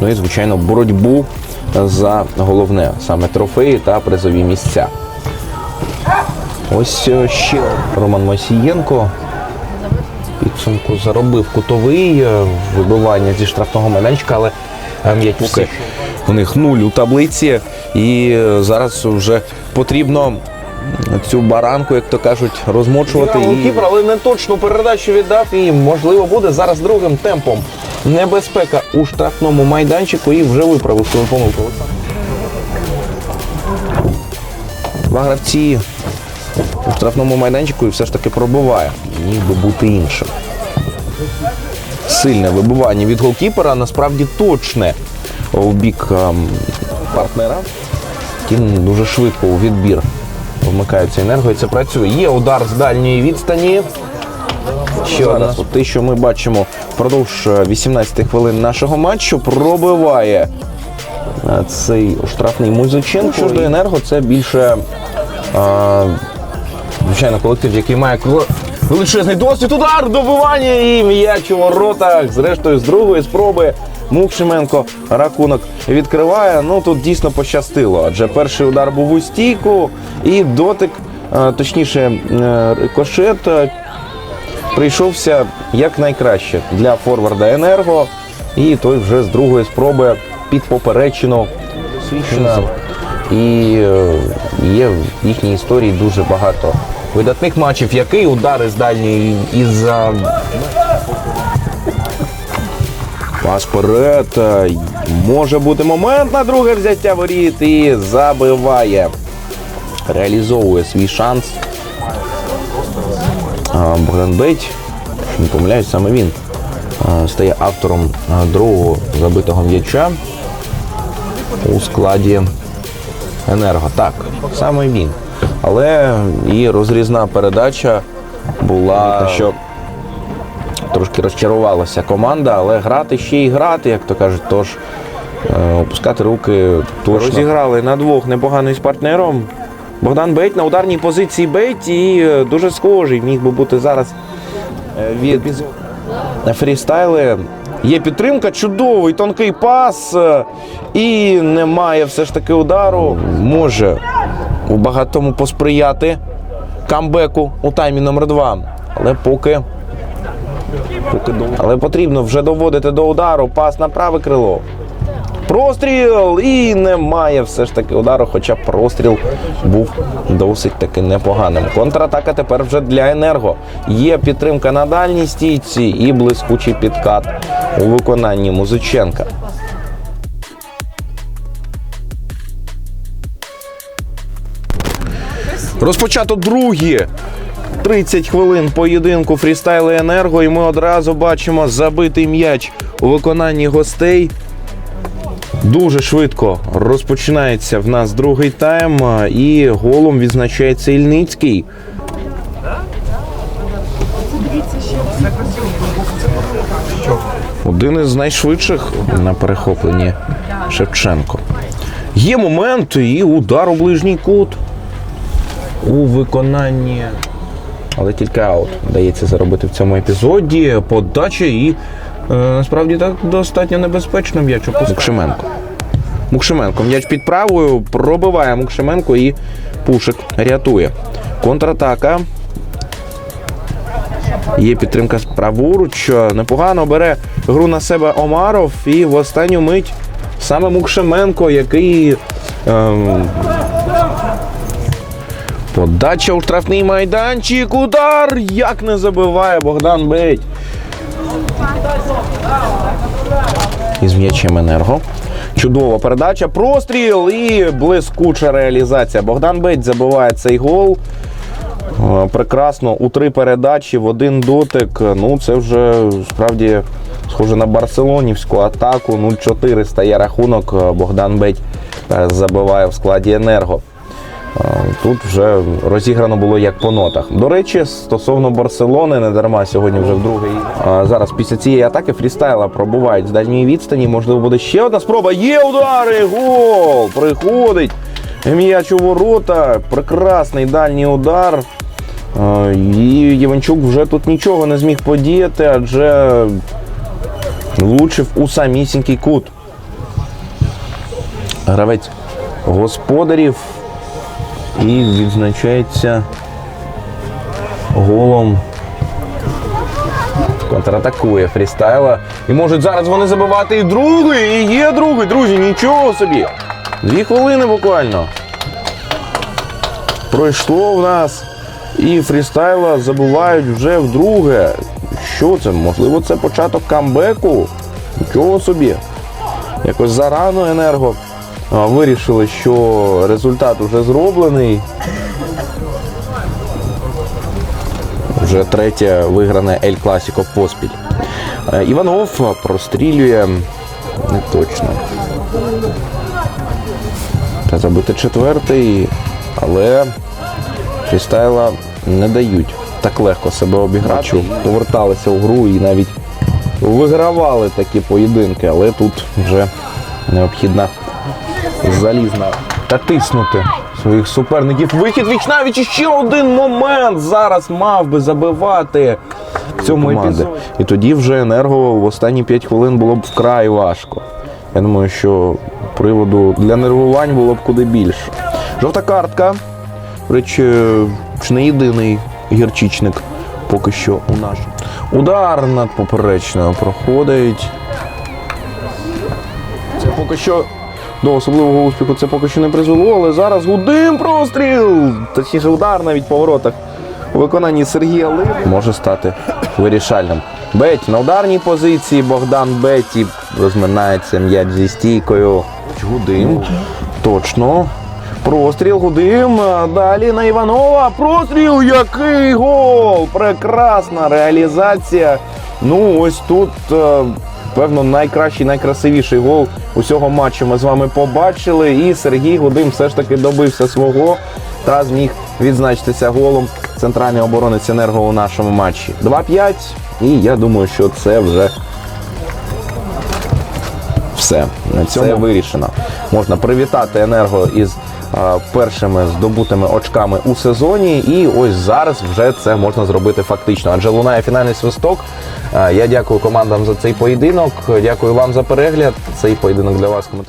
Ну і звичайно боротьбу за головне саме трофеї та призові місця. Ось е, ще Роман Мосієнко. Підсумку заробив кутовий е, вибивання зі штрафного майданчика, але е, м'яч поки у них нуль у таблиці. І зараз вже потрібно цю баранку, як то кажуть, розмочувати. Голкіпер, але не точну передачу віддав і можливо буде зараз другим темпом. Небезпека у штрафному майданчику і вже виправив свою помилку. Два гравці у штрафному майданчику і все ж таки пробиває. Міг би бути іншим. Сильне вибивання від голкіпера, насправді точне у бік ем, партнера. Втім, дуже швидко у відбір вмикається енерго і це працює. Є удар з дальньої відстані. Ще одна. Те, що ми бачимо впродовж е, 18 хвилин нашого матчу, пробиває е, цей штрафний Музиченко. Що ж до енерго, це більше а, звичайно колектив, який має величезний досвід. Удар, добивання і м'яч у воротах. Зрештою, з другої спроби Мукшименко рахунок відкриває. Ну тут дійсно пощастило, адже перший удар був у стійку і дотик, е, точніше, е, рикошет е, прийшовся як найкраще для форварда енерго. І той вже з другої спроби під поперечину. І є в їхній історії дуже багато видатних матчів. Який удари з дальньої із пас вперед. Е, Може бути момент на друге взяття воріт і забиває. Реалізовує свій шанс. А, Богдан Беть, не помиляюсь, саме він стає автором другого забитого м'яча у складі енерго. Так, саме він. Але і розрізна передача була, що трошки розчарувалася команда, але грати ще й грати, як то кажуть, тож е, опускати руки точно. Розіграли на двох непоганий з партнером. Богдан Бейт на ударній позиції Бейт і е, дуже схожий міг би бути зараз е, від фрістайли. Є підтримка, чудовий тонкий пас. І немає все ж таки удару. Може у багатому посприяти камбеку у таймі номер 2 Але поки. Але потрібно вже доводити до удару. Пас на праве крило. Простріл! І немає все ж таки удару, хоча простріл був досить таки непоганим. Контратака тепер вже для енерго. Є підтримка на дальній стійці і блискучий підкат у виконанні Музиченка. Розпочато другі 30 хвилин поєдинку фрістайли енерго, і ми одразу бачимо забитий м'яч у виконанні гостей. Дуже швидко розпочинається в нас другий тайм, і голом відзначається Ільницький. Один із найшвидших на перехопленні Шевченко. Є момент і удар у ближній кут у виконанні. Але тільки аут вдається заробити в цьому епізоді. Подача і е, насправді так достатньо небезпечно м'яч опускає. Мукшименко. Мукшименко. М'яч під правою пробиває Мукшименко і Пушик рятує. Контратака. Є підтримка праворуч. Непогано бере гру на себе Омаров. І в останню мить саме Мукшименко, який. Ем, Подача у штрафний майданчик. Удар! Як не забиває Богдан Беть. Із м'ячем енерго. Чудова передача. Простріл і блискуча реалізація. Богдан Беть забиває цей гол. Е, Прекрасно у три передачі в один дотик. Ну, це вже справді схоже на барселонівську атаку. 0-4 стає рахунок. Е, Богдан Беть е, забиває в складі енерго. Тут вже розіграно було як по нотах. До речі, стосовно Барселони, не дарма сьогодні вже вдруге. А Зараз після цієї атаки фрістайла пробувають з дальньої відстані. Можливо, буде ще одна спроба. Є удари! Гол! Приходить. М'яч у ворота. Прекрасний дальній удар. І Єванчук вже тут нічого не зміг подіяти, адже влучив у самісінький кут. Гравець господарів і відзначається голом. Контратакує фрістайла. І можуть зараз вони забивати і другий, і є другий, друзі, нічого собі. Дві хвилини буквально. Пройшло в нас. І фрістайла забувають вже вдруге. Що це? Можливо, це початок камбеку? Нічого собі. Якось зарано енерго вирішили, що результат вже зроблений. Вже третє вигране Ель Класіко поспіль. Е, Іванов прострілює не точно. Та забити четвертий, але фрістайла не дають так легко себе обіграти. Поверталися у гру і навіть вигравали такі поєдинки, але тут вже необхідна залізна та тиснути своїх суперників. Вихід віч навіч і ще один момент зараз мав би забивати в цьому епізоді. І тоді вже енерго в останні 5 хвилин було б вкрай важко. Я думаю, що приводу для нервувань було б куди більше. Жовта картка. Речі, чи не єдиний гірчичник поки що у нас. Удар над поперечною проходить. Це поки що до особливого успіху це поки що не призвело, але зараз гудим простріл! Точніше, удар навіть по воротах у виконанні Сергія Ливи може стати вирішальним. Беть на ударній позиції. Богдан Бетті розминається м'яч зі стійкою. Гудим. Точно. Простріл Гудим. Далі на Іванова. Простріл. Який гол! Прекрасна реалізація. Ну, ось тут. Певно, найкращий, найкрасивіший гол усього матчу ми з вами побачили. І Сергій Гудим все ж таки добився свого та зміг відзначитися голом центральний оборонець енерго у нашому матчі. 2-5. І я думаю, що це вже все. На цьому вирішено. Можна привітати енерго із першими здобутими очками у сезоні. І ось зараз вже це можна зробити фактично. Адже лунає фінальний свисток. Я дякую командам за цей поєдинок. Дякую вам за перегляд. Цей поєдинок для вас коментував.